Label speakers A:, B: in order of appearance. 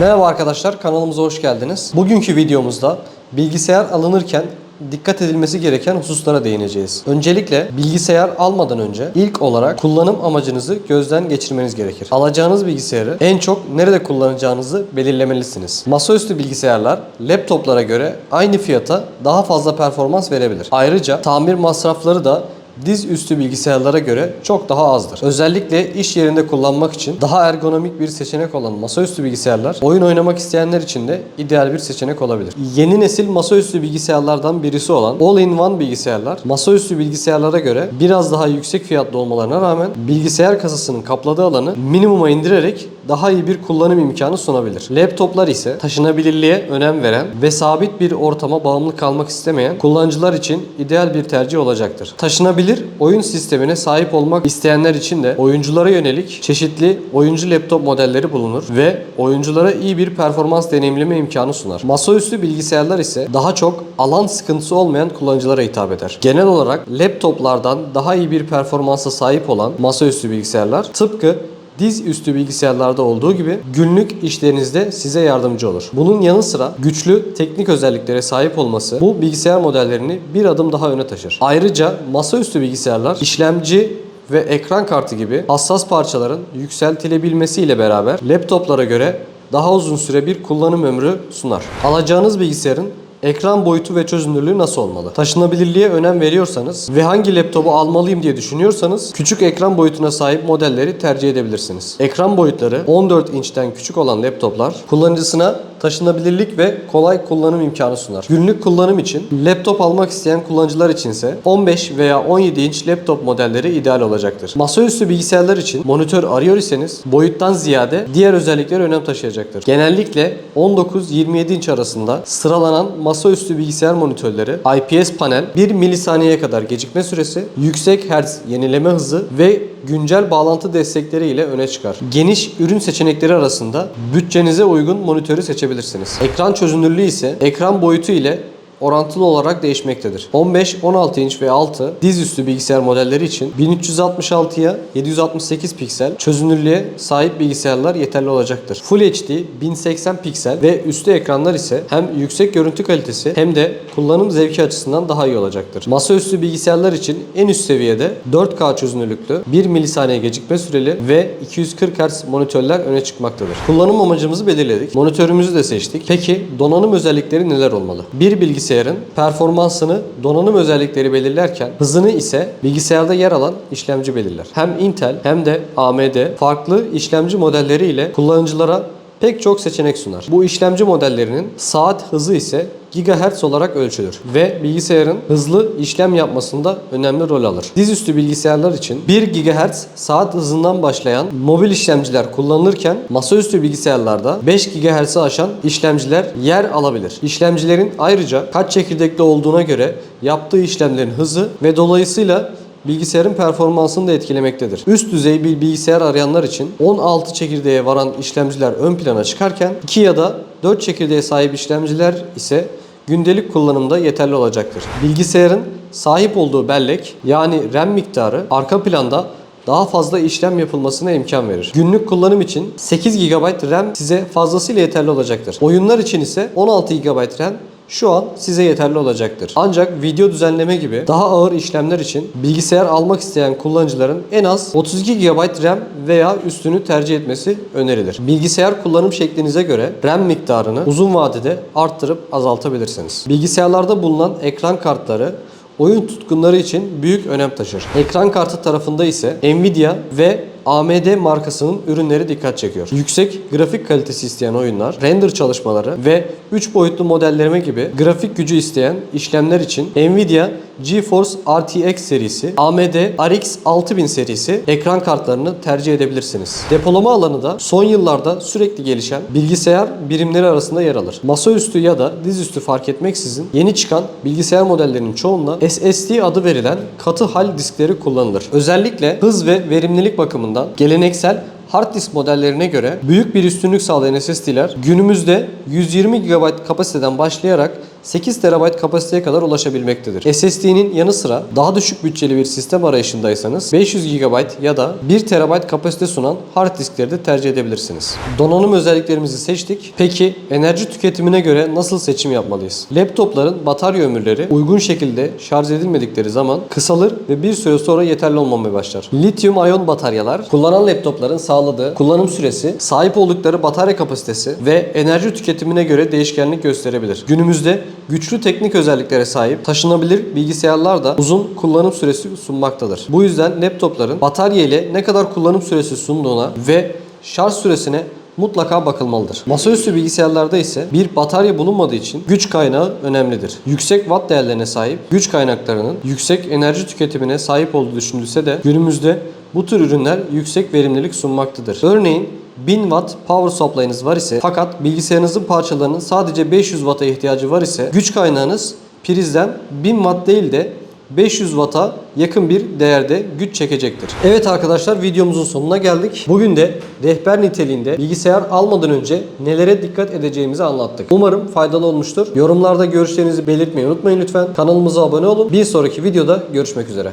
A: Merhaba arkadaşlar, kanalımıza hoş geldiniz. Bugünkü videomuzda bilgisayar alınırken dikkat edilmesi gereken hususlara değineceğiz. Öncelikle bilgisayar almadan önce ilk olarak kullanım amacınızı gözden geçirmeniz gerekir. Alacağınız bilgisayarı en çok nerede kullanacağınızı belirlemelisiniz. Masaüstü bilgisayarlar laptoplara göre aynı fiyata daha fazla performans verebilir. Ayrıca tamir masrafları da diz üstü bilgisayarlara göre çok daha azdır. Özellikle iş yerinde kullanmak için daha ergonomik bir seçenek olan masaüstü bilgisayarlar oyun oynamak isteyenler için de ideal bir seçenek olabilir. Yeni nesil masaüstü bilgisayarlardan birisi olan All-in-One bilgisayarlar masaüstü bilgisayarlara göre biraz daha yüksek fiyatlı olmalarına rağmen bilgisayar kasasının kapladığı alanı minimuma indirerek daha iyi bir kullanım imkanı sunabilir. Laptoplar ise taşınabilirliğe önem veren ve sabit bir ortama bağımlı kalmak istemeyen kullanıcılar için ideal bir tercih olacaktır. Taşınabilir oyun sistemine sahip olmak isteyenler için de oyunculara yönelik çeşitli oyuncu laptop modelleri bulunur ve oyunculara iyi bir performans deneyimleme imkanı sunar. Masaüstü bilgisayarlar ise daha çok alan sıkıntısı olmayan kullanıcılara hitap eder. Genel olarak laptoplardan daha iyi bir performansa sahip olan masaüstü bilgisayarlar tıpkı diz üstü bilgisayarlarda olduğu gibi günlük işlerinizde size yardımcı olur. Bunun yanı sıra güçlü teknik özelliklere sahip olması bu bilgisayar modellerini bir adım daha öne taşır. Ayrıca masaüstü bilgisayarlar işlemci ve ekran kartı gibi hassas parçaların yükseltilebilmesiyle beraber laptoplara göre daha uzun süre bir kullanım ömrü sunar. Alacağınız bilgisayarın Ekran boyutu ve çözünürlüğü nasıl olmalı? Taşınabilirliğe önem veriyorsanız ve hangi laptopu almalıyım diye düşünüyorsanız küçük ekran boyutuna sahip modelleri tercih edebilirsiniz. Ekran boyutları 14 inçten küçük olan laptoplar kullanıcısına taşınabilirlik ve kolay kullanım imkanı sunar. Günlük kullanım için laptop almak isteyen kullanıcılar içinse 15 veya 17 inç laptop modelleri ideal olacaktır. Masaüstü bilgisayarlar için monitör arıyor iseniz boyuttan ziyade diğer özellikler önem taşıyacaktır. Genellikle 19-27 inç arasında sıralanan masaüstü bilgisayar monitörleri IPS panel 1 milisaniyeye kadar gecikme süresi, yüksek hertz yenileme hızı ve güncel bağlantı destekleri ile öne çıkar. Geniş ürün seçenekleri arasında bütçenize uygun monitörü seçebilirsiniz. Ekran çözünürlüğü ise ekran boyutu ile orantılı olarak değişmektedir. 15, 16 inç ve altı dizüstü bilgisayar modelleri için 1366'ya 768 piksel çözünürlüğe sahip bilgisayarlar yeterli olacaktır. Full HD 1080 piksel ve üstü ekranlar ise hem yüksek görüntü kalitesi hem de kullanım zevki açısından daha iyi olacaktır. Masaüstü bilgisayarlar için en üst seviyede 4K çözünürlüklü 1 milisaniye gecikme süreli ve 240 Hz monitörler öne çıkmaktadır. Kullanım amacımızı belirledik. Monitörümüzü de seçtik. Peki donanım özellikleri neler olmalı? Bir bilgisayarın performansını donanım özellikleri belirlerken hızını ise bilgisayarda yer alan işlemci belirler. Hem Intel hem de AMD farklı işlemci modelleri ile kullanıcılara pek çok seçenek sunar. Bu işlemci modellerinin saat hızı ise gigahertz olarak ölçülür ve bilgisayarın hızlı işlem yapmasında önemli rol alır. Dizüstü bilgisayarlar için 1 GHz saat hızından başlayan mobil işlemciler kullanılırken masaüstü bilgisayarlarda 5 GHz'i aşan işlemciler yer alabilir. İşlemcilerin ayrıca kaç çekirdekli olduğuna göre yaptığı işlemlerin hızı ve dolayısıyla bilgisayarın performansını da etkilemektedir. Üst düzey bir bilgisayar arayanlar için 16 çekirdeğe varan işlemciler ön plana çıkarken 2 ya da 4 çekirdeğe sahip işlemciler ise gündelik kullanımda yeterli olacaktır. Bilgisayarın sahip olduğu bellek yani RAM miktarı arka planda daha fazla işlem yapılmasına imkan verir. Günlük kullanım için 8 GB RAM size fazlasıyla yeterli olacaktır. Oyunlar için ise 16 GB RAM şu an size yeterli olacaktır. Ancak video düzenleme gibi daha ağır işlemler için bilgisayar almak isteyen kullanıcıların en az 32 GB RAM veya üstünü tercih etmesi önerilir. Bilgisayar kullanım şeklinize göre RAM miktarını uzun vadede arttırıp azaltabilirsiniz. Bilgisayarlarda bulunan ekran kartları oyun tutkunları için büyük önem taşır. Ekran kartı tarafında ise Nvidia ve AMD markasının ürünleri dikkat çekiyor. Yüksek grafik kalitesi isteyen oyunlar, render çalışmaları ve 3 boyutlu modelleme gibi grafik gücü isteyen işlemler için Nvidia GeForce RTX serisi, AMD RX 6000 serisi ekran kartlarını tercih edebilirsiniz. Depolama alanı da son yıllarda sürekli gelişen bilgisayar birimleri arasında yer alır. Masaüstü ya da dizüstü fark etmeksizin yeni çıkan bilgisayar modellerinin çoğunda SSD adı verilen katı hal diskleri kullanılır. Özellikle hız ve verimlilik bakımından geleneksel hard disk modellerine göre büyük bir üstünlük sağlayan SSD'ler günümüzde 120 GB kapasiteden başlayarak 8 TB kapasiteye kadar ulaşabilmektedir. SSD'nin yanı sıra daha düşük bütçeli bir sistem arayışındaysanız 500 GB ya da 1 TB kapasite sunan hard diskleri de tercih edebilirsiniz. Donanım özelliklerimizi seçtik. Peki enerji tüketimine göre nasıl seçim yapmalıyız? Laptopların batarya ömürleri uygun şekilde şarj edilmedikleri zaman kısalır ve bir süre sonra yeterli olmamaya başlar. Lityum ayon bataryalar kullanan laptopların sağladığı kullanım süresi, sahip oldukları batarya kapasitesi ve enerji tüketimine göre değişkenlik gösterebilir. Günümüzde güçlü teknik özelliklere sahip taşınabilir bilgisayarlar da uzun kullanım süresi sunmaktadır. Bu yüzden laptopların batarya ile ne kadar kullanım süresi sunduğuna ve şarj süresine mutlaka bakılmalıdır. Masaüstü bilgisayarlarda ise bir batarya bulunmadığı için güç kaynağı önemlidir. Yüksek watt değerlerine sahip güç kaynaklarının yüksek enerji tüketimine sahip olduğu düşünülse de günümüzde bu tür ürünler yüksek verimlilik sunmaktadır. Örneğin 1000 watt power supply'ınız var ise fakat bilgisayarınızın parçalarının sadece 500 watt'a ihtiyacı var ise güç kaynağınız prizden 1000 watt değil de 500 Watt'a yakın bir değerde güç çekecektir. Evet arkadaşlar videomuzun sonuna geldik. Bugün de rehber niteliğinde bilgisayar almadan önce nelere dikkat edeceğimizi anlattık. Umarım faydalı olmuştur. Yorumlarda görüşlerinizi belirtmeyi unutmayın lütfen. Kanalımıza abone olun. Bir sonraki videoda görüşmek üzere.